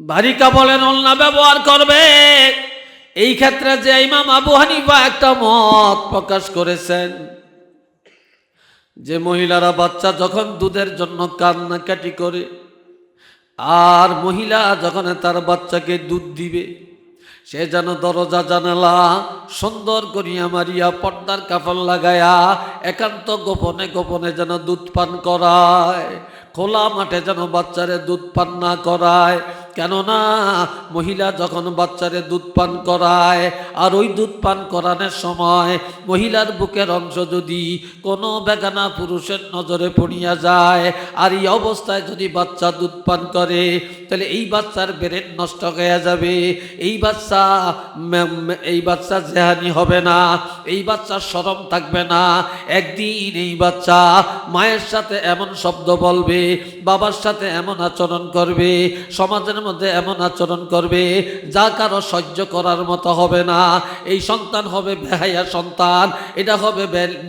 ভারী কাপড়ের ওলনা ব্যবহার করবে। এই ক্ষেত্রে যে ইমাম আবু হানিফা একটা মত প্রকাশ করেছেন, যে মহিলারা বাচ্চা যখন দুধের জন্য কান্নাকাটি করে, আর মহিলা যখন তার বাচ্চাকে দুধ দিবে, সে যেন দরজা জানালা সুন্দর করিয়া মারিয়া পর্দার কাপড় লাগায়া একান্ত গোপনে গোপনে যেন দুধ পান করায়, খোলা মাঠে যেন বাচ্চারে দুধ পান না করায় কেননা মহিলা যখন বাচ্চারে দুধ পান করায়, আর ওই দুধ পান করানোর সময় মহিলার বুকের অংশ যদি কোনো বেগানা পুরুষের নজরে পড়িয়া যায়, আর এই অবস্থায় যদি বাচ্চা দুধ পান করে, তাহলে এই বাচ্চার ব্রেন নষ্ট হয়ে যাবে। এই বাচ্চা এই বাচ্চা জেহানি হবে না, এই বাচ্চার সরম থাকবে না। একদিন এই বাচ্চা মায়ের সাথে এমন শব্দ বলবে, বাবার সাথে এমন আচরণ করবে, সমাজের মধ্যে এমন আচরণ করবে যা কারও সহ্য করার মতো হবে না। এই সন্তান হবে বেহাইয়া সন্তান, এটা হবে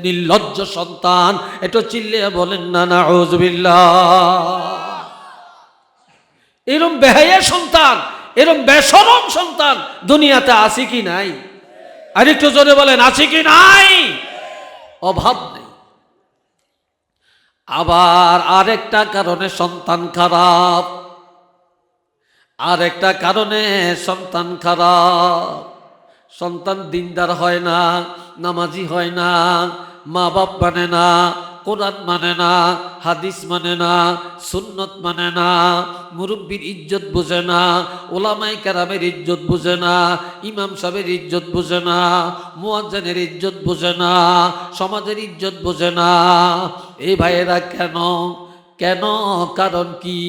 নির্লজ্জ সন্তান। এটা চিল্লে বলেন, না না এরম বেহাইয়া সন্তান, এরম বেসরম সন্তান দুনিয়াতে আছে কি নাই? আরেকটু জোরে বলেন, আছে কি নাই? অভাব নেই। আবার আরেকটা কারণে সন্তান খারাপ। আরেকটা কারণে সন্তান খারাপ। সন্তান দিনদার হয় না, নামাজি হয় না মা বাপ মানে না, কোরআন মানে না, হাদিস মানে না, সুন্নত মানে না, মুরব্বীর ইজ্জত বুঝে না, ওলামাই কারামের ইজ্জত বুঝে না, ইমাম সাহেবের ইজ্জত বুঝে না, মুয়াজ্জানের ইজ্জত বুঝে না, সমাজের ইজ্জত বুঝে না। এই ভাইয়েরা কেন? কেন? কারণ কি?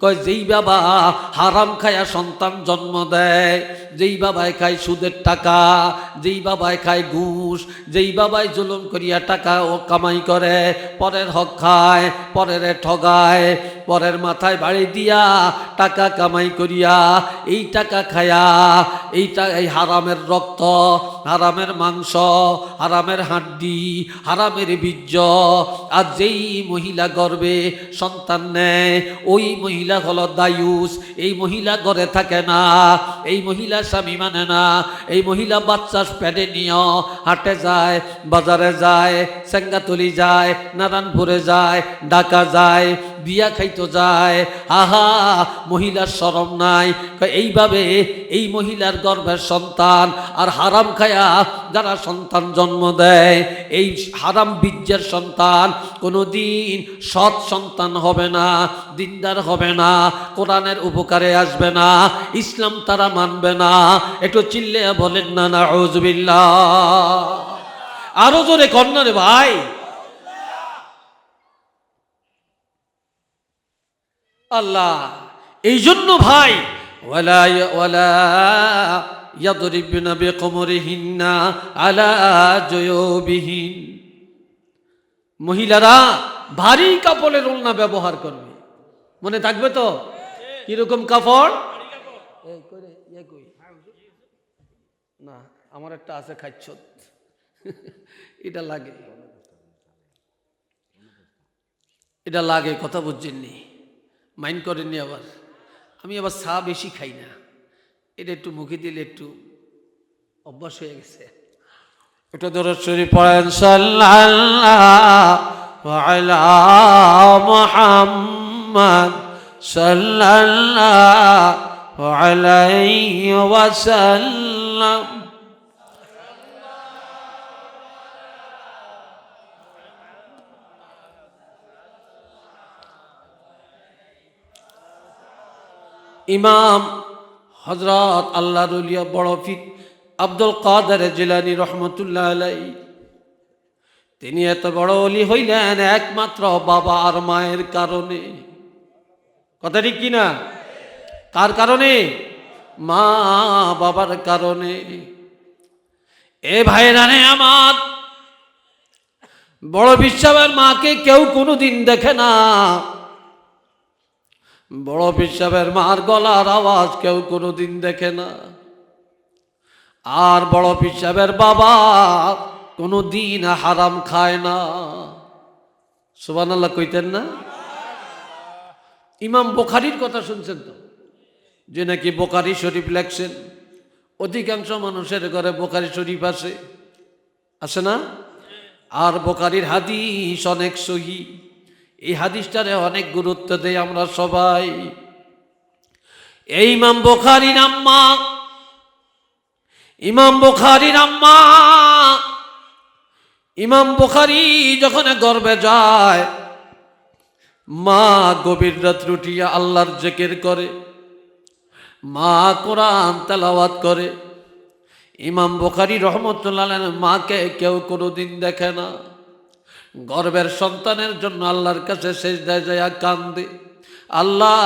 কয়, যেই বাবা হারাম খায়া সন্তান জন্ম দেয়, যেই বাবায় খায় সুদের টাকা, যেই বাবায় খায় ঘুষ, যেই বাবায় জুলুম করিয়া টাকা ও কামাই করে, পরের হক খায়, পরের ঠগায়, পরের মাথায় বাড়ি দিয়া টাকা কামাই করিয়া এই টাকা খায়া এইটা এই হারামের রক্ত, হারামের মাংস, হারামের হাড্ডি, হারামের বীর্য, আর যেই মহিলা গর্বে সন্তান নেয়, ওই মহিলা হলো দায়ুস, এই মহিলা ঘরে থাকে না, এই মহিলা স্বামী মানে না, এই মহিলা বাচ্চা প্যাডে নিয়ে, হাটে যায়, বাজারে যায়, সেঙ্গাতলি যায়, নারায়ণপুরে যায়, ঢাকা যায় বিয়া খাইতো যায়। আহা, মহিলার সরম নাই। এইভাবে এই মহিলার গর্ভের সন্তান আর হারাম খায়া যারা সন্তান জন্ম দেয়, এই হারাম বীর্যের সন্তান কোনোদিন সৎ সন্তান হবে না, দিনদার হবে না, কোরআনের উপকারে আসবে না, ইসলাম তারা মানবে না। একটু চিল্লে বলেন না না আরও জোরে কন্যা রে ভাই। আল্লাহ। এই জন্য ভাই, ওয়ালা ওয়ালা ইয়াদরিবনা বিকমরিহিন্না আলা জয়বিহীন। মহিলারা ভারী কাপড়ের ওলনা ব্যবহার করবে। মনে থাকবে তো? কীরকম কাপড়? ইয়ে না, আমার একটা আছে খাচ্ছ এটা লাগে। এটা লাগে, কথা বুঝছেননি? মাইন্ড করেননি আবার। আমি আবার চা বেশি খাই না। এটা একটু মুখে দিলে একটু অভ্যাস হয়ে গেছে। এটা ধরো শরীর পড়েন সাল্লাল্লাহু মুহাম্মদ সাল্লাল্লাহু ওয়াসাল্লাম। ইমাম হজরত আল্লাহ রুলিয়া বড় ফিক আব্দুল কাদের জিলানি রহমতুল্লাহ আলাই তিনি এত বড় অলি হইলেন একমাত্র বাবা আর মায়ের কারণে। কথা ঠিক কিনা? কার কারণে? মা বাবার কারণে। এ ভাইরানে আমার বড় বিশ্বাসের মাকে কেউ কোনোদিন দেখে না। বড় পিসাবের মার গলার আওয়াজ কেউ কোনোদিন দেখে না। আর বড় পিসাবের বাবা কোনো দিন হারাম খায় না। সুবান আল্লাহ কইতেন না? ইমাম বোখারির কথা শুনছেন তো? যে নাকি বোকারি শরীফ লেখছেন। অধিকাংশ মানুষের ঘরে বোকারি শরীফ আছে। আছে না? আর বোকারির হাদিস অনেক সহি। এই হাদিসটারে অনেক গুরুত্ব দেই আমরা সবাই। এই ইমাম বোখারির আম্মা, ইমাম বোখারির আম্মা, ইমাম বোখারি যখন গর্বে যায়, মা গভীর রাত রুটিয়া আল্লাহর জেকের করে, মা কোরআন তেলাওয়াত করে। ইমাম বোখারি রহমতুল্লাহ মাকে কেউ কোনোদিন দেখে না। গর্বের সন্তানের জন্য আল্লাহর কাছে শেষ দেয় যায় কান্দে। আল্লাহ,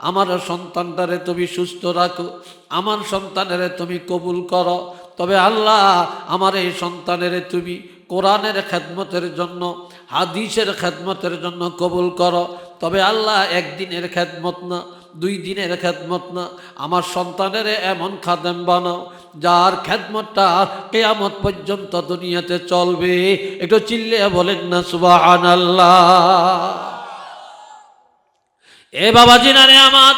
আমার সন্তানটারে তুমি সুস্থ রাখো, আমার সন্তানেরে তুমি কবুল করো। তবে আল্লাহ, আমার এই সন্তানেরে তুমি কোরআনের খেদমতের জন্য, হাদিসের খেদমতের জন্য কবুল করো। তবে আল্লাহ, একদিনের খেদমত না দুই দিনের খেদমত না। আমার সন্তানের এমন খাদেম বানাও, যার খেদমতটা কেয়ামত পর্যন্ত দুনিয়াতে চলবে। একটু চিল্লে বলেন না সুবাহ এ বাবা না রে আমার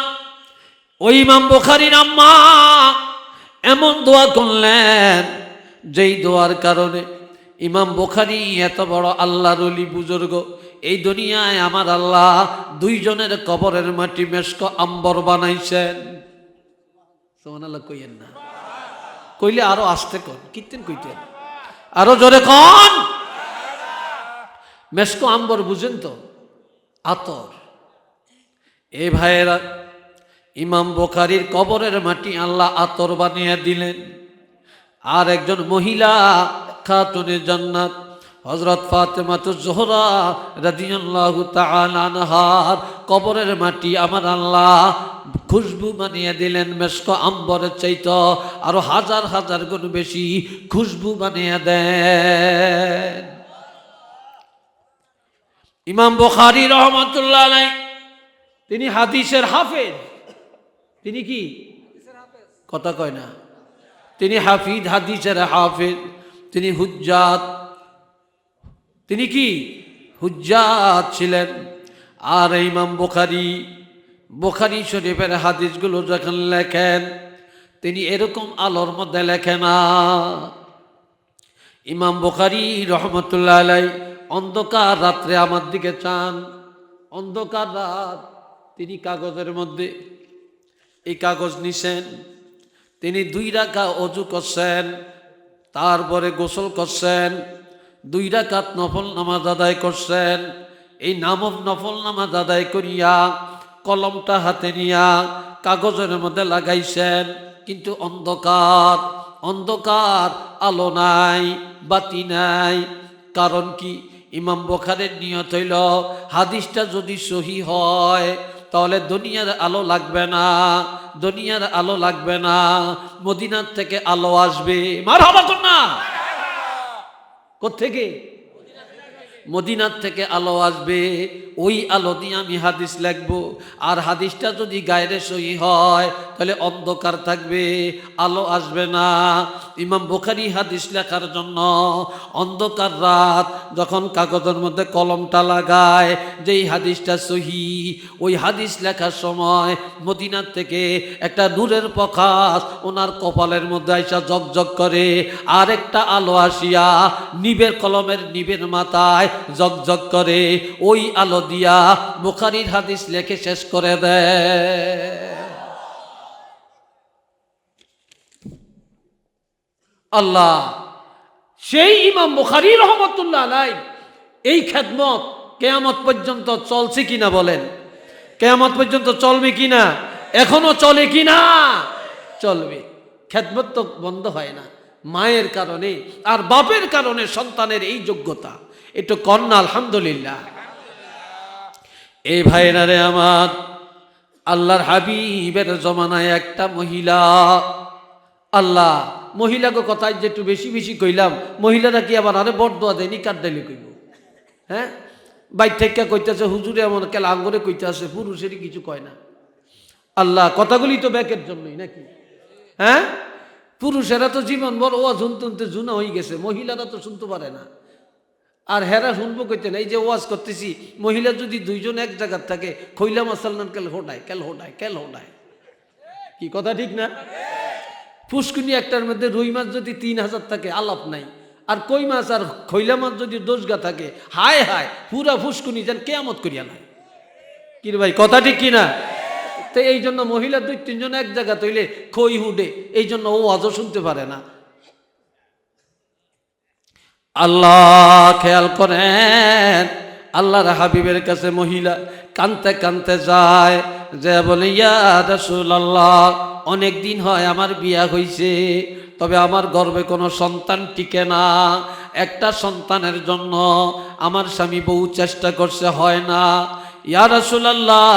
ওই ইমাম বোখারির আম্মা, এমন দোয়া করলেন, যেই দোয়ার কারণে ইমাম বোখারি এত বড় আল্লাহর অলি বুজুর্গ এই দুনিয়ায় আমার আল্লাহ দুইজনের কবরের মাটি মেশক আম্বর বানাইছেন। কইয়েন না। কইলে আরও আসতে কন, কীর্তেন কইতেন আরও জোরে কন। মেশক আম্বর, বুঝেন তো? আতর। এ ভাইয়েরা, ইমাম বোখারির কবরের মাটি আল্লাহ আতর বানিয়ে দিলেন। আর একজন মহিলা খাতুনে জান্নাত। হজরত ফাতেমাতু জোহরা রাদিয়াল্লাহু তাআলা আনহার কবরের মাটি আমার আল্লাহ খুশবু বানিয়ে দিলেন, মেশক আম্বরের চাইত আরও হাজার হাজার গুণ বেশি খুশবু বানিয়ে দেন। ইমাম বুখারী রহমাতুল্লাহ আলাইহি, তিনি হাদিসের হাফেজ। তিনি কি? কথা কয় না। তিনি হাফিজ, হাদিসের হাফেজ। তিনি হুজ্জাত। তিনি কি? হুজ্জাত ছিলেন। আর ইমাম বুখারি বুখারি শরীফের হাদিসগুলো যখন লেখেন, তিনি এরকম আলোর মধ্যে লেখেন ইমাম বুখারি রহমতুল্লাহ আলাই অন্ধকার রাত্রে আমার দিকে চান। অন্ধকার রাত, তিনি কাগজের মধ্যে এই কাগজ নিছেন। তিনি দুই রাখা অজু করছেন, তারপরে গোসল করছেন দুই রাকাত নফল নামাজ আদায় করছেন। এই নামক নফল নামাজ আদায় করিয়া কলমটা হাতে নিয়া কাগজের মধ্যে লাগাইছেন। কিন্তু অন্ধকার অন্ধকার আলো নাই, বাতি নাই। কারণ কি? ইমাম বখারের নিয়ত হইল, হাদিসটা যদি সহি হয়, তাহলে দুনিয়ার আলো লাগবে না, দুনিয়ার আলো লাগবে না, মদিনার থেকে আলো আসবে। মার হবা না কোথেকে মদিনার থেকে আলো আসবে, ওই আলো দিয়ে আমি হাদিস লিখব। আর হাদিসটা যদি গায়ের সহি হয়, তাহলে অন্ধকার থাকবে, আলো আসবে না। ইমাম বোখারি হাদিস লেখার জন্য অন্ধকার রাত যখন কাগজের মধ্যে কলমটা লাগায়, যেই হাদিসটা সহি, ওই হাদিস লেখার সময় মদিনার থেকে একটা নূরের প্রকাশ ওনার কপালের মধ্যে আইসা জগজগ করে। আর একটা আলো আসিয়া নিবের কলমের নিবের মাথায় জগজগ করে ওই আলো দিয়া বুখারির হাদিস লেখে শেষ করে দেয় আল্লাহ, সেই ইমাম বুখারি রহমতুল্লাহ আলাই এই খেদমত কেয়ামত পর্যন্ত চলছে কিনা বলেন? কেয়ামত পর্যন্ত চলবে কিনা? এখনও চলে কিনা? চলবে। খেদমত তো বন্ধ হয় না। মায়ের কারণে আর বাপের কারণে সন্তানের এই যোগ্যতা। একটু কন্যা আলহামদুলিল্লাহ। এই ভাইরা রে আমার, আল্লাহর হাবিবের জমানায় একটা মহিলা। আল্লাহ মহিলাকে কথায় যে একটু বেশি বেশি কইলাম, মহিলারা কি আবার আরে বড় দোয়া দেয়নি কার দিলে কইব? হ্যাঁ? বাইর থেকে কইতেছে, হুজুরে এমন কেলা আঙ্গরে কইতেছে, পুরুষেরই কিছু কয় না। আল্লাহ, কথাগুলি তো ব্যাকের জন্যই নাকি? হ্যাঁ? পুরুষেরা তো জীবন বড়, ও শুনতে জুনা হয়ে গেছে, মহিলারা তো শুনতে পারে না। আর হেরা শুনব কইতে না এই যে ওয়াজ করতেছি। মহিলা যদি দুইজন এক জায়গার থাকে, খৈলা মাসাল্লান কেল হোটায় কেল হোটায় কেল হোটায় কি কথা ঠিক না? পুষ্কুনি একটার মধ্যে রুই মাছ যদি তিন হাজার থাকে, আলাপ নাই। আর কই মাছ আর খৈলা মাছ যদি দোষগা থাকে, হায় হায়, পুরা ফুসকুনি যেন কেয়ামত করিয়া নাই। কি ভাই, কথা ঠিক কিনা তো এই জন্য মহিলা দুই তিনজন এক জায়গা তৈলে খই হুডে এই জন্য ও আজও শুনতে পারে না। আল্লাহ খেয়াল করেন, আল্লাহর হাবিবের কাছে মহিলা কানতে কানতে যায়, যে বলে, ইয়া আল্লাহ অনেক দিন হয় আমার বিয়া হইছে, তবে আমার গর্বে কোনো সন্তান টিকে না। একটা সন্তানের জন্য আমার স্বামী বহু চেষ্টা করছে, হয় না। ইয়া রসুল আল্লাহ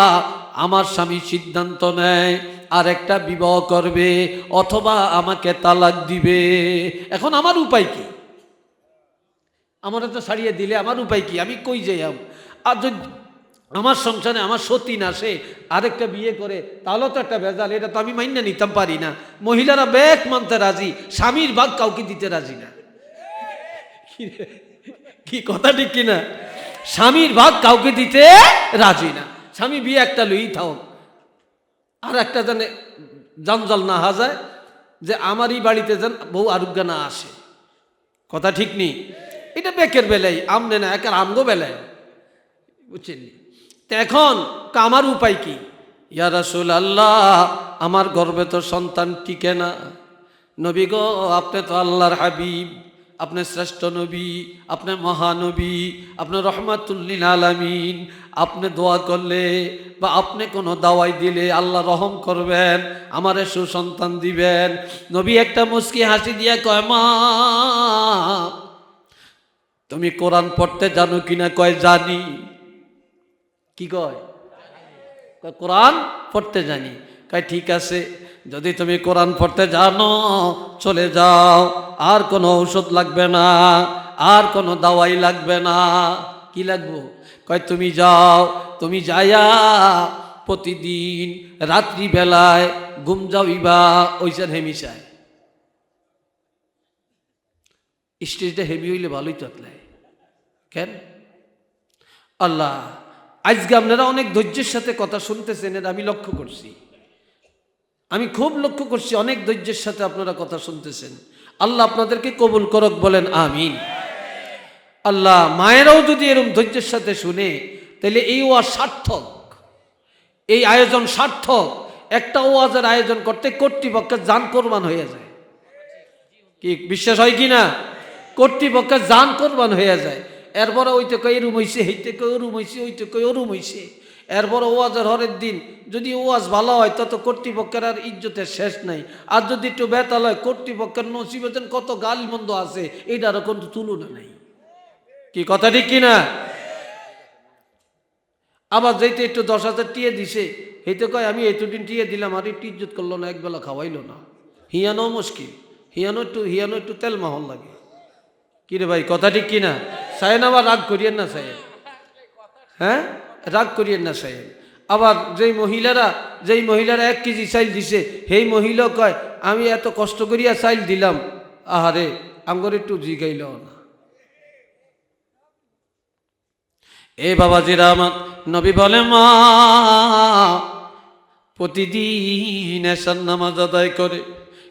আমার স্বামী সিদ্ধান্ত নেয় আর একটা বিবাহ করবে, অথবা আমাকে তালাক দিবে। এখন আমার উপায় কি? আমার তো ছাড়িয়ে দিলে, আমার উপায় কি? আমি কই যাই আর যদি আমার সংসারে আমার সতী না, সে আরেকটা বিয়ে করে তাহলেও তো একটা ভেজাল, এটা তো আমি মাইনা নিতাম, পারি না। মহিলারা ব্যাগ মানতে রাজি, স্বামীর ভাগ কাউকে দিতে রাজি না। কি কথা ঠিক কিনা? স্বামীর ভাগ কাউকে দিতে রাজি না। স্বামী বিয়ে একটা লই থাও। আর একটা যেন জঞ্জাল না হাজায়, যে আমারই বাড়িতে যেন বউ আরোগ্য না আসে। কথা ঠিক নেই এটা বেকের বেলায় আমনে না একার আমগো বেলায় বুঝছেন? তো এখন আমার উপায় কি? ইয়া রাসূল আল্লাহ আমার গর্বে তো সন্তান টিকে না। নবী গো, আপনি তো আল্লাহর হাবিব, আপনি শ্রেষ্ঠ নবী, আপনি মহানবী, আপনি রহমাতুল্লিন আলামিন। আপনি দোয়া করলে বা আপনি কোনো দাওয়াই দিলে আল্লাহ রহম করবেন, আমারে সুসন্তান দিবেন। নবী একটা মুস্কি হাসি দিয়ে কয়, মা তুমি কোরআন পড়তে জানো কিনা কয় জানি। কি কয়? কোরআন পড়তে জানি। কয়, ঠিক আছে, যদি তুমি কোরআন পড়তে জানো, চলে যাও। আর কোনো ঔষধ লাগবে না, আর কোনো দাওয়াই লাগবে না। কি লাগবো? কয়, তুমি যাও, তুমি যাইয়া প্রতিদিন রাত্রিবেলায় ঘুম যাইবা, ওইসার হেমিসায়। স্টেজটা হেভি হইলে ভালোই চতলায় কেন? আল্লাহ, আজকে আপনারা অনেক ধৈর্যের সাথে কথা শুনতেছেন, এটা আমি লক্ষ্য করছি। আমি খুব লক্ষ্য করছি অনেক ধৈর্যের সাথে আপনারা কথা শুনতেছেন। আল্লাহ আপনাদেরকে কবুল করক, বলেন আমিন। আল্লাহ, মায়েরাও যদি এরকম ধৈর্যের সাথে শুনে, তাহলে এই ওয়াজ সার্থক। এই আয়োজন সার্থক। একটা ওয়াজের আয়োজন করতে কর্তৃপক্ষের যান কোরবান হয়ে যায়। কি, বিশ্বাস হয় কি না? কর্তৃপক্ষের যান কোরবান হয়ে যায়। এরপরে ওইতে কই রুম হইছে হইতে কই রুম হইছে ওইতে কই রুম হইছে। এরপরে ওয়াজের হরের দিন, যদি ওয়াজ ভালো হয় তত কর্তৃপক্ষের আর ইজ্জতের শেষ নাই। আর যদি একটু বেতাল হয়, কর্তৃপক্ষের নসিবেতন কত গাল মন্দ আছে এইটারও কিন্তু তুলনা নেই। কি কথা ঠিক কিনা আবার যেতে একটু দশ হাজার টিয়ে দিছে হেতে কয়, আমি এতদিন টিয়ে দিলাম, আর একটু ইজ্জত করল না, একবেলা খাওয়াইলো না। হিয়ানো মুশকিল, হিয়ানো একটু হিয়ানো একটু তেল মাহল লাগে। কি রে ভাই, কথা ঠিক কিনা সায়েন আবার রাগ করিয়েন না সায়েন হ্যাঁ? রাগ করিয়েন না, সাহেব। আবার যেই মহিলারা যেই মহিলারা এক কেজি চাইল দিছে, সেই মহিলা কয়, আমি এত কষ্ট করিয়া চাইল দিলাম। আহারে আমগর একটু জিগাইল না। এ বাবাজিরা আমার নবী বলে, মা, প্রতিদিন এসার নামাজ আদায় করে,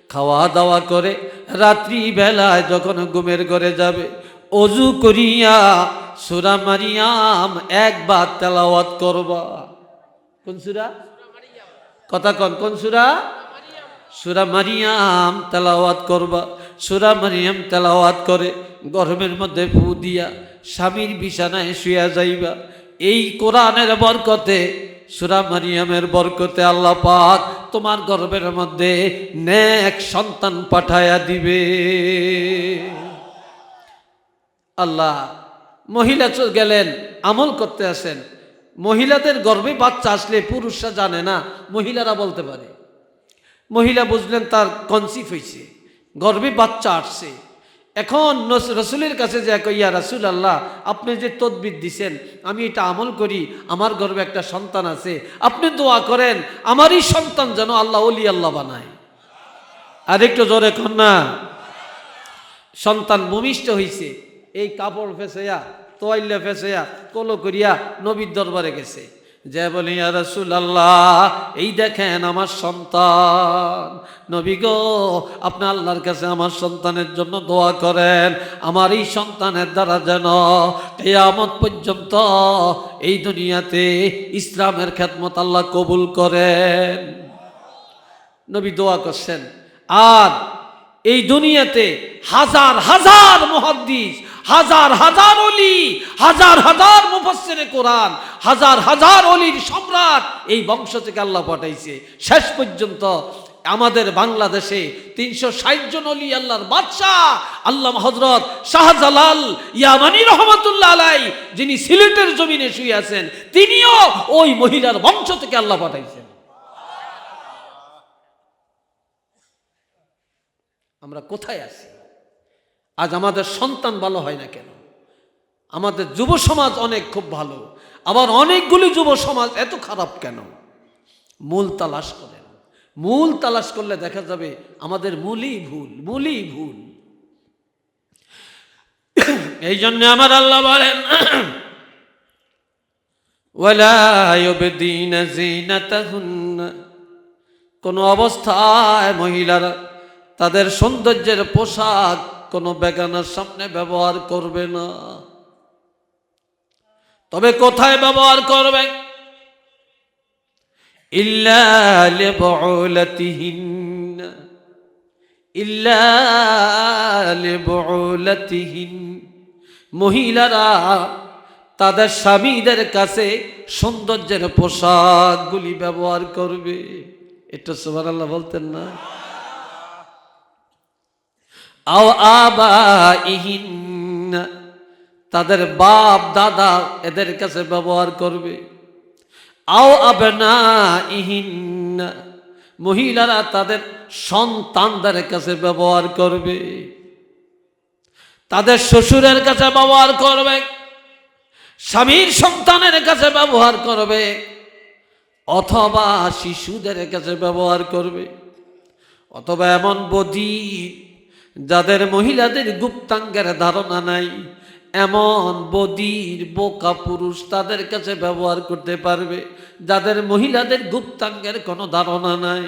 খাওয়া দাওয়া করে রাত্রি বেলায় যখন ঘুমের ঘরে যাবে অজু করিয়া সুরা মারিয়াম একবার তেলাওয়াত করবা। কোন সুরা? কথা কন, কোন সুরা? সুরা মারিয়াম তেলাওয়াত করবা। সুরা মারিয়াম তেলাওয়াত করে গরমের মধ্যে ফু দিয়া স্বামীর বিছানায় শুয়া যাইবা। এই কোরআনের বরকতে, সুরা মারিয়ামের বরকতে আল্লাহ পাক তোমার গর্বের মধ্যে নেক সন্তান পাঠায়া দিবে। আল্লাহ, মহিলা গেলেন, আমল করতে আসেন। মহিলাদের গর্বে বাচ্চা আসলে পুরুষরা জানে না, মহিলারা বলতে পারে। মহিলা বুঝলেন তার কনসিভ হয়েছে গর্বে বাচ্চা আসছে। এখন রসুলের কাছে যে ইয়া রাসুল আল্লাহ আপনি যে তদবির দিছেন, আমি এটা আমল করি, আমার গর্বে একটা সন্তান আছে, আপনি দোয়া করেন, আমারই সন্তান যেন আল্লাহ অলি আল্লাহ বানায়। আর একটু জোরে কন না। সন্তান ভূমিষ্ঠ হইছে এই কাপড় ফেসেয়া তোয়াইলে ফেসেয়া কলো করিয়া নবীর দরবারে গেছে। যে বলি আল্লাহ এই দেখেন আমার সন্তান। নবী গো, আপনি আল্লাহর কাছে আমার সন্তানের জন্য দোয়া করেন। আমার এই সন্তানের দ্বারা যেন কেয়ামত পর্যন্ত এই দুনিয়াতে ইসলামের খেদমত আল্লাহ কবুল করেন। নবী দোয়া করছেন। আর এই দুনিয়াতে হাজার হাজার মহাদ্দিস হাজার হাজার অলি, হাজার হাজার মুফাসসিরে কোরআন, হাজার হাজার অলির সম্রাট এই বংশ থেকে আল্লাহ পাঠাইছে। শেষ পর্যন্ত আমাদের বাংলাদেশে তিনশো ষাট জন অলি আল্লাহর বাদশাহ আল্লাহ হজরত শাহজালাল ইয়ামানি রহমতুল্লাহ আলাই যিনি সিলেটের জমিনে শুয়ে আছেন, তিনিও ওই মহিলার বংশ থেকে আল্লাহ পাঠাইছেন। আমরা কোথায় আছি? আজ আমাদের সন্তান ভালো হয় না কেন? আমাদের যুব সমাজ অনেক খুব ভালো। আবার অনেকগুলি যুব সমাজ এত খারাপ কেন? মূল তালাশ করেন। মূল তালাশ করলে দেখা যাবে আমাদের মূলই ভুল মূলই ভুল। এই জন্য আমার আল্লাহ বলেন কোন অবস্থায় মহিলারা তাদের সৌন্দর্যের পোশাক কোনো বেগানার সামনে ব্যবহার করবে না। তবে কোথায় ব্যবহার করবে? মহিলারা তাদের স্বামীদের কাছে সৌন্দর্যের পোশাকগুলি ব্যবহার করবে। এটা সবার আল্লাহ বলতেন না? আও আবা তাদের বাপ দাদা এদের কাছে ব্যবহার করবে। আও আবনা ইহিন মহিলারা তাদের সন্তানদের কাছে ব্যবহার করবে। তাদের শ্বশুরের কাছে ব্যবহার করবে। স্বামীর সন্তানের কাছে ব্যবহার করবে। অথবা শিশুদের কাছে ব্যবহার করবে। অথবা এমন বদি যাদের মহিলাদের গুপ্তাঙ্গের ধারণা নাই, এমন বদির, বোকা পুরুষ তাদের কাছে ব্যবহার করতে পারবে, যাদের মহিলাদের গুপ্তাঙ্গের কোনো ধারণা নাই।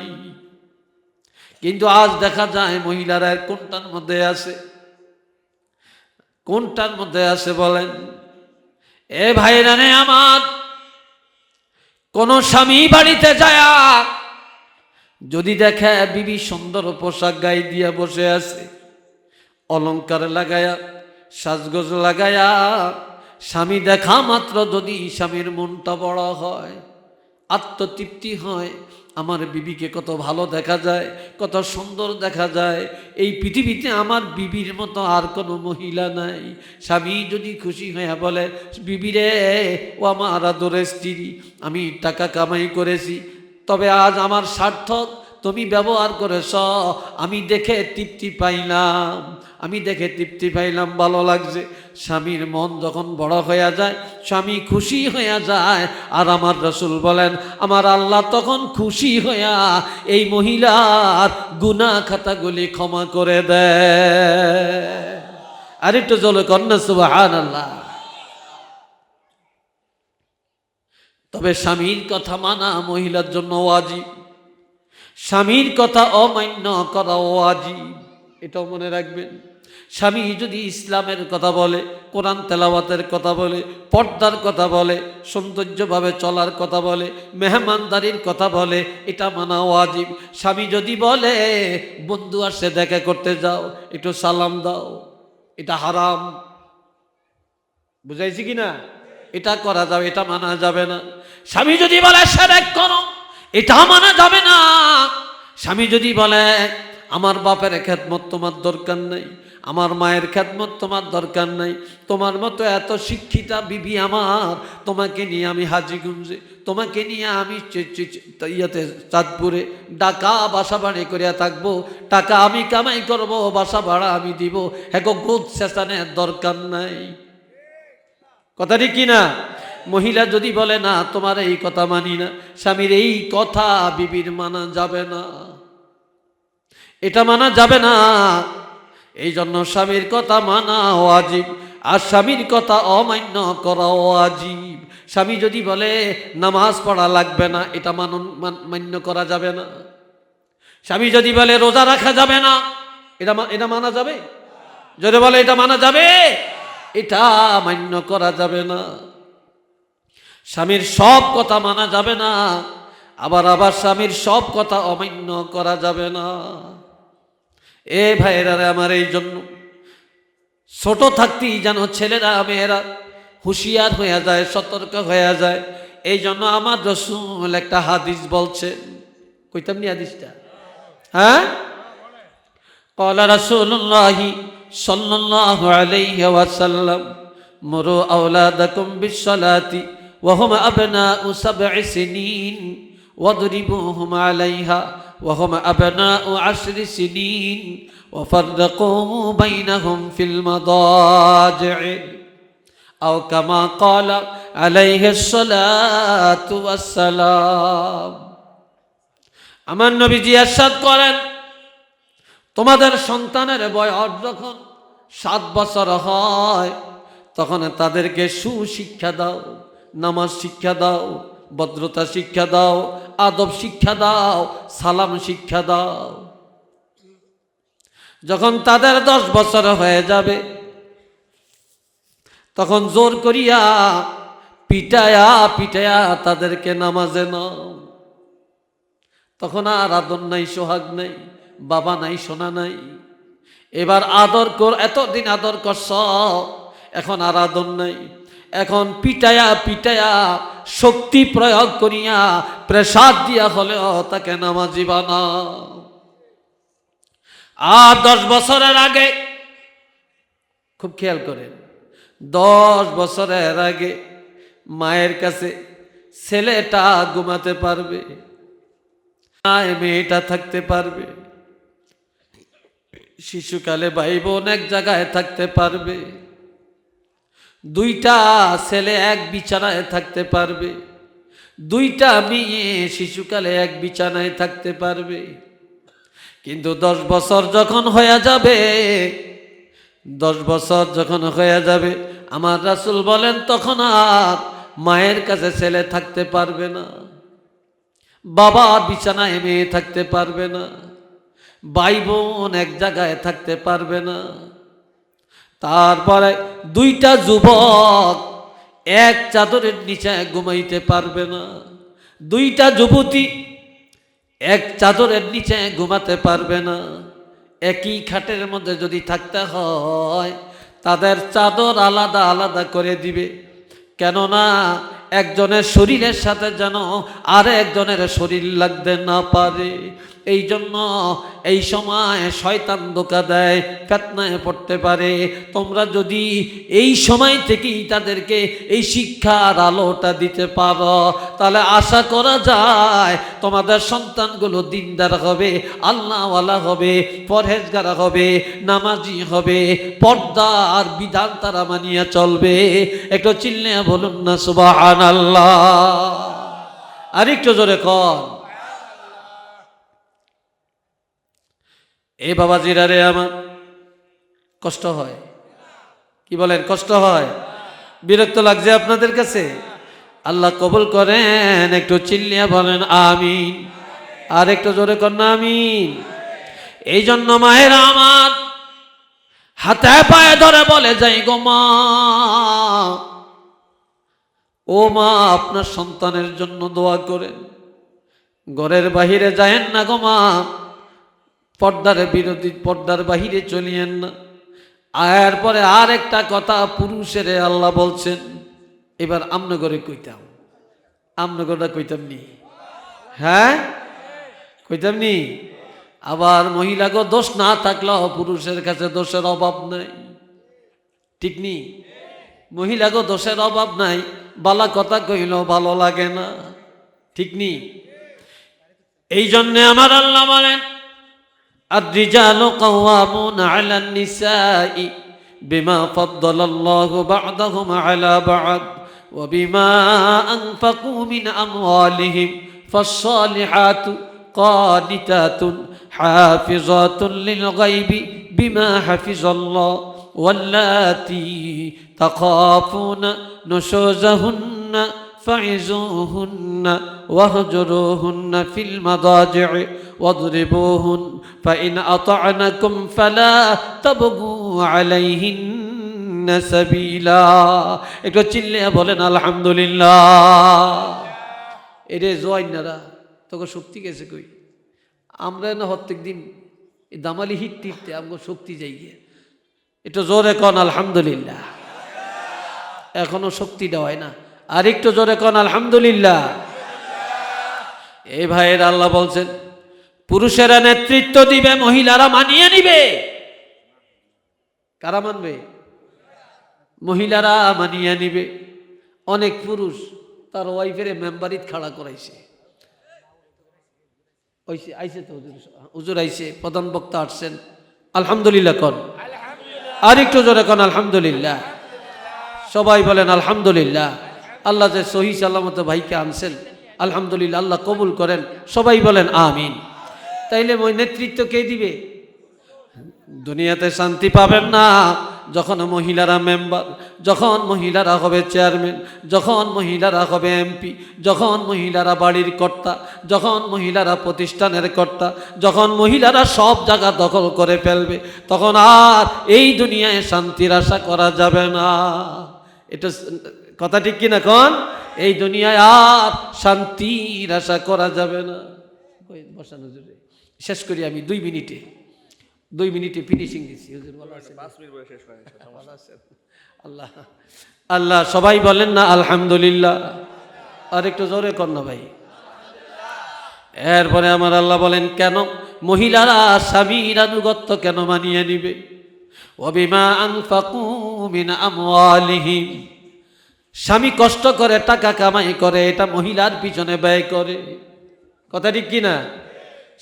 কিন্তু আজ দেখা যায় মহিলারা কোনটার মধ্যে আছে? কোনটার মধ্যে আছে বলেন? এ ভাইরা নে আমার, কোন স্বামী বাড়িতে যায় যদি দেখে বিবি সুন্দর পোশাক গায়ে দিয়া বসে আছে অলংকার লাগায়া, সাজগোজ লাগায়া, স্বামী দেখা মাত্র যদি স্বামীর মনটা বড় হয়, আত্মতৃপ্তি হয়, আমার বিবিকে কত ভালো দেখা যায়, কত সুন্দর দেখা যায়, এই পৃথিবীতে আমার বিবির মতো আর কোনো মহিলা নাই। স্বামী যদি খুশি হয়ে বলে, বিবিরে, ও আমার আদরের স্ত্রী, আমি টাকা কামাই করেছি, তবে আজ আমার সার্থক তুমি ব্যবহার করেছ, আমি দেখে তৃপ্তি পাইলাম। আমি দেখে তৃপ্তি পাইলাম, ভালো লাগছে। স্বামীর মন যখন বড় হয়ে যায়, স্বামী খুশি হয়ে যায়। আর আমার রসুল বলেন, আমার আল্লাহ তখন খুশি হইয়া এই মহিলার গুনা খাতাগুলি ক্ষমা করে দেয় আর একটু জলে কন্যা সুবাহান আল্লাহ তবে স্বামীর কথা মানা মহিলার জন্য ওয়াজিব। স্বামীর কথা অমান্য করা ওয়াজিব। এটাও মনে রাখবেন। স্বামী যদি ইসলামের কথা বলে, কোরআন তেলাওয়াতের কথা বলে, পর্দার কথা বলে, সৌন্দর্যভাবে চলার কথা বলে, মেহমানদারির কথা বলে, এটা মানা ওয়াজিব। স্বামী যদি বলে, বন্ধু আসে, দেখা করতে যাও, একটু সালাম দাও, এটা হারাম। বুঝাইছি কি না? এটা করা যাবে, এটা মানা যাবে না। স্বামী যদি বলে, সেরেক করো। এটা মানা যাবে না। স্বামী যদি বলে, আমার বাপের খেদমত তোমার দরকার নেই, আমার মায়ের খেদমত তোমার দরকার নাই, তোমার মতো এত শিক্ষিতা বিবি আমার, তোমাকে নিয়ে আমি হাজিগুঞ্জে, তোমাকে নিয়ে আমি চে- চাঁদপুরে ডাকা বাসা বাড়ি করিয়া থাকব, টাকা আমি কামাই করব, বাসা ভাড়া আমি দিব হ্যাঁ গোদ শেষানের দরকার নাই। কথাটি কি না? মহিলা যদি বলে, না, তোমার এই কথা মানি না, স্বামীর এই কথা বিবির মানা যাবে না। এটা মানা যাবে না। এই জন্য স্বামীর কথা মানা ওয়াজিব আর স্বামীর কথা অমান্য করা অজীব স্বামী যদি বলে, নামাজ পড়া লাগবে না, এটা মানন মান- মান্য করা যাবে না। স্বামী যদি বলে, রোজা রাখা যাবে না, এটা এটা মানা যাবে? যদি বলে, এটা মানা যাবে, এটা মান্য করা যাবে না। স্বামীর সব কথা মানা যাবে না, আবার আবার স্বামীর সব কথা অমান্য করা যাবে না। এ ভাইয়েরারে আমার এই জন্য ছোট থাকতেই যেন ছেলেরা, মেয়েরা হুঁশিয়ার হয়ে যায়, সতর্ক হয়ে যায়। এই জন্য আমার রসুল একটা হাদিস বলছে। কইতাম নি হাদিসটা? হ্যাঁ? কলা রসুল্লাহি সাল্লাহ আলাইহি ওয়াসাল্লাম, মরু আওলাদাকুম বিসসালাতি وهم أبناء سبع سنين واضربوهم عليها وهم أبناء عشر سنين وفرقوا بينهم في المضاجع أو كما قال عليه الصلاة والسلام আমার নবীজি এরশাদ করেন তোমাদের সন্তানের বয়স যখন সাত বছর হয় তখন তাদেরকে সুশিক্ষা দাও নামাজ শিক্ষা দাও, ভদ্রতা শিক্ষা দাও, আদব শিক্ষা দাও, সালাম শিক্ষা দাও। যখন তাদের দশ বছর হয়ে যাবে, তখন জোর করিয়া পিটায়া পিটায়া তাদেরকে নামাজে নাও। তখন আর আদর নাই, সোহাগ নাই, বাবা নাই, সোনা নাই। এবার আদর কর, এতদিন আদর করছ, এখন আর আদর নাই। এখন পিটায়া পিটায়া শক্তি প্রয়োগ করিয়া প্রেসাদ দিয়া হলেও তাকে নামাজি বানাও আর দশ বছরের আগে, খুব খেয়াল করেন, দশ বছরের আগে মায়ের কাছে ছেলেটা ঘুমাতে পারবে মেয়েটা থাকতে পারবে, শিশুকালে ভাই বোন এক জায়গায় থাকতে পারবে। দুইটা ছেলে এক বিছানায় থাকতে পারবে। দুইটা মেয়ে শিশুকালে এক বিছানায় থাকতে পারবে। কিন্তু দশ বছর যখন হয়ে যাবে, দশ বছর যখন হয়ে যাবে, আমার রাসুল বলেন, তখন আর মায়ের কাছে ছেলে থাকতে পারবে না। বাবা বিছানায় মেয়ে থাকতে পারবে না। ভাই বোন এক জায়গায় থাকতে পারবে না। তারপরে দুইটা যুবক এক চাদরের নিচে ঘুমাইতে পারবে না। দুইটা যুবতী এক চাদরের নিচে ঘুমাতে পারবে না। একই খাটের মধ্যে যদি থাকতে হয়, তাদের চাদর আলাদা আলাদা করে দিবে। কেননা একজনের শরীরের সাথে যেন আর একজনের শরীর লাগতে না পারে। এই জন্য এই সময় শয়তান ধোকা দেয়, ফেতনায় পড়তে পারে। তোমরা যদি এই সময় থেকেই তাদেরকে এই শিক্ষার আলোটা দিতে পারো, তাহলে আশা করা যায় তোমাদের সন্তানগুলো দিনদার হবে, আল্লাহওয়ালা হবে, পরহেজগারা হবে, নামাজি হবে, পর্দা আর বিধান তারা মানিয়া চলবে। একটু চিল্লে বলুন না সুবাহ আল্লাহ আর একটু জোরে কর এ বাবা জিরারে আমার। কষ্ট হয়। কি বলেন, কষ্ট হয়? বিরক্ত লাগছে আপনাদের কাছে? আল্লাহ কবুল করেন, একটু চিল্লিয়া বলেন, আমিন। আর একটু জোরে কর না, আমিন। এই জন্য মায়ের আমার, হাতে পায়ে ধরে বলে, যাই গো মা। ও মা, আপনার সন্তানের জন্য দোয়া করেন। ঘরের বাহিরে যায়েন না গো মা। পর্দার বিরোধী পর্দার বাহিরে চলিয়েন না। আয়ার পরে আর একটা কথা পুরুষের, আল্লাহ বলছেন, এবার আমনগরে কইতাম। আমনগরটা কইতাম নি? হ্যাঁ? কইতাম নি? আবার মহিলাকে দোষ না থাকলেও পুরুষের কাছে দোষের অভাব নাই। ঠিক নি? মহিলাকে দোষের অভাব নাই। বালা কথা কইলেও ভালো লাগে না। ঠিক নি? এই জন্যে আমার আল্লাহ বলেন الرجال قوامون على النساء بما فضل الله بعضهم على بعض وبما أنفقوا من أموالهم فالصالحات قانتات حافظات للغيب بما حفظ الله واللاتي تخافون نشوزهن فعزوهن واهجروهن في المضاجع واضربوهن فإن أطعنكم فلا تبغوا عليهن سبيلا একটু চিল্লিয়ে বলেন আলহামদুলিল্লাহ এরে জয়নারা তোকে শক্তি গেছে কই আমরা না প্রত্যেক দিন এই দামালি হিট টিপতে আমাকে শক্তি যাই গিয়ে একটু জোরে কন আলহামদুলিল্লাহ এখনো শক্তি দেওয়ায় না আর একটু জোরে কন, আলহামদুলিল্লাহ। এই ভাইয়ের আল্লাহ বলছেন, পুরুষেরা নেতৃত্ব দিবে, মহিলারা মানিয়ে নিবে। কারা মানবে? মহিলারা মানিয়ে নিবে। অনেক পুরুষ তার ওয়াইফের মেম্বারিত খাড়া করাইছে। ওইসে, আইসে তো হুজুর হুজুর আইসে, প্রধান বক্তা আসছেন। আলহামদুলিল্লাহ কন। আর একটু জোরে কন, আলহামদুলিল্লাহ। সবাই বলেন, আলহামদুলিল্লাহ। আল্লাহ যে সহি সাল্লামত ভাইকে আনছেন, আলহামদুলিল্লাহ আল্লাহ কবুল করেন, সবাই বলেন আমিন। তাইলে ওই নেতৃত্ব কে দিবে? দুনিয়াতে শান্তি পাবেন না। যখন মহিলারা মেম্বার, যখন মহিলারা হবে চেয়ারম্যান, যখন মহিলারা হবে এমপি, যখন মহিলারা বাড়ির কর্তা, যখন মহিলারা প্রতিষ্ঠানের কর্তা, যখন মহিলারা সব জায়গা দখল করে ফেলবে, তখন আর এই দুনিয়ায় শান্তির আশা করা যাবে না। এটা কথা ঠিক কিনা কন? এই দুনিয়ায় আর শান্তির আশা করা যাবে না। বসানো জুড়ে শেষ করি আমি দুই মিনিটে। দুই মিনিটে ফিনিশিং দিচ্ছি হুজুর? আল্লাহ আল্লাহ সবাই বলেন না আলহামদুলিল্লাহ। আর একটু জোরে কর না ভাই। এরপরে আমার আল্লাহ বলেন কেন? মহিলারা স্বামীর আনুগত্য কেন মানিয়ে নিবে? অবিমা আনফাকু মিন আমওয়ালিহিম। স্বামী কষ্ট করে, টাকা কামাই করে, এটা মহিলার পিছনে ব্যয় করে। কথা ঠিক কিনা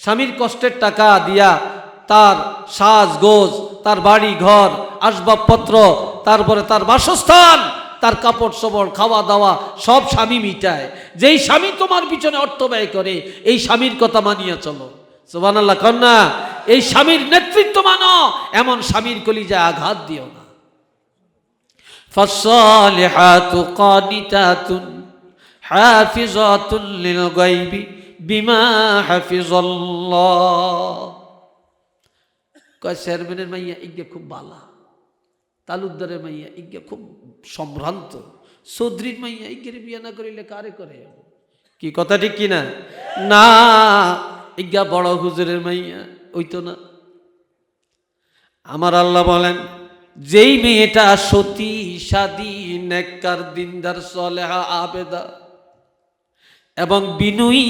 স্বামীর কষ্টের টাকা দিয়া তার সাজ, গোজ, তার বাড়ি, ঘর, আসবাবপত্র, তারপরে তার বাসস্থান, তার কাপড় চোপড়, খাওয়া দাওয়া, সব স্বামী মিটায়। যেই স্বামী তোমার পিছনে অর্থ ব্যয় করে, এই স্বামীর কথা মানিয়া চলো। সোবান আল্লাহ কন্যা, এই স্বামীর নেতৃত্ব মানো, এমন স্বামীর কলিজায় আঘাত দিও না। فالصالحات قانتات حافظات للغيب بما حفظ الله কয় চেয়ারম্যানের মাইয়া ইজ্ঞা খুব বালা তালুকদারের মাইয়া ইজ্ঞা খুব সম্ভ্রান্ত চৌধুরীর মাইয়া ইজ্ঞের বিয়া না করিলে কারে করে কি কথা ঠিক কিনা না ইজ্ঞা বড় হুজুরের মাইয়া ওই তো না আমার আল্লাহ বলেন যেই মেয়েটা সতী, সাদী, নেককার, দিনদার, সলেহা, আবেদা এবং বিনয়ী,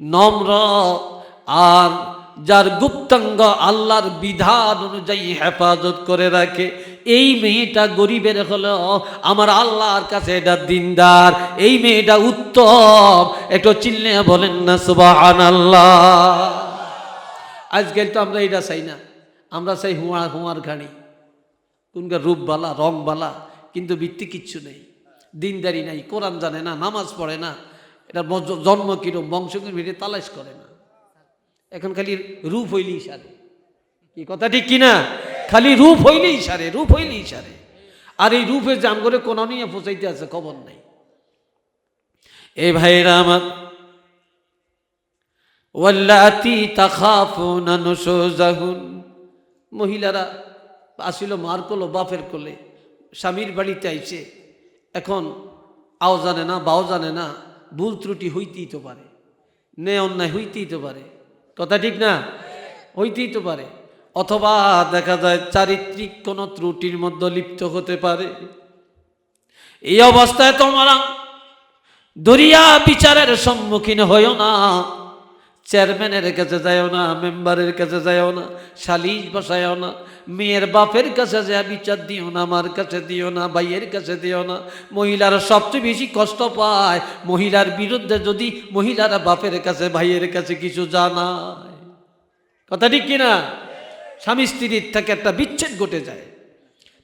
নম্র আর যার গুপ্তাঙ্গ আল্লাহর বিধান অনুযায়ী হেফাজত করে রাখে, এই মেয়েটা গরিবের হলেও আমার আল্লাহর কাছে এটা দিনদার, এই মেয়েটা উত্তম, একটু চিল্লে বলেন না সুবাহান আল্লাহ আজকাল তো আমরা এটা চাই না, আমরা চাই হুঁয়া হুঁয়ার ঘাড়ি কোনকার রূপবালা রংবালা কিন্তু বৃত্তি কিচ্ছু নেই। দিনদারি নাই, কোরআন জানে না, নামাজ পড়ে না, এটা জন্ম কিরম, বংশ ভিড়ে তালাশ করে না। এখন খালি রূপ হইলেই সারে। কি কথা ঠিক কিনা? খালি রূপ হইলেই সারে, রূপ হইলেই সারে। আর এই রূপের জাম করে কোন নিয়ে পৌঁছাইতে আছে, খবর নাই। এ ভাইরা আমার, ওয়াল্লাতি তাখাফুনা নুশুজাহুন মহিলারা আসিল মার কোলো বাপের কোলে। স্বামীর বাড়িতে আইছে। এখন আও জানে না, বাও জানে না, ভুল ত্রুটি হইতেই তো পারে। নে অন্যায় হইতেই তো পারে। কথা ঠিক না? হইতেই তো পারে। অথবা দেখা যায় চারিত্রিক কোনো ত্রুটির মধ্যে লিপ্ত হতে পারে। এই অবস্থায় তোমরা দরিয়া বিচারের সম্মুখীন হইও না। চেয়ারম্যানের কাছে যায়ও না, মেম্বারের কাছে যায়ও না, সালিশ বসাইও না, মেয়ের বাপের কাছে যা বিচার দিও না আমার কাছে দিও না, ভাইয়ের কাছে দিও না। মহিলারা সবচেয়ে বেশি কষ্ট পায়। মহিলার বিরুদ্ধে যদি মহিলারা বাপের কাছে, ভাইয়ের কাছে কিছু জানায়। কথা ঠিক কিনা? স্বামী স্ত্রীর থেকে একটা বিচ্ছেদ ঘটে যায়।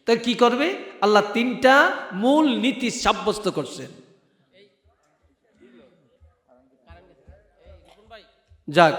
তাই কি করবে? আল্লাহ তিনটা মূল নীতি সাব্যস্ত করছেন। যাক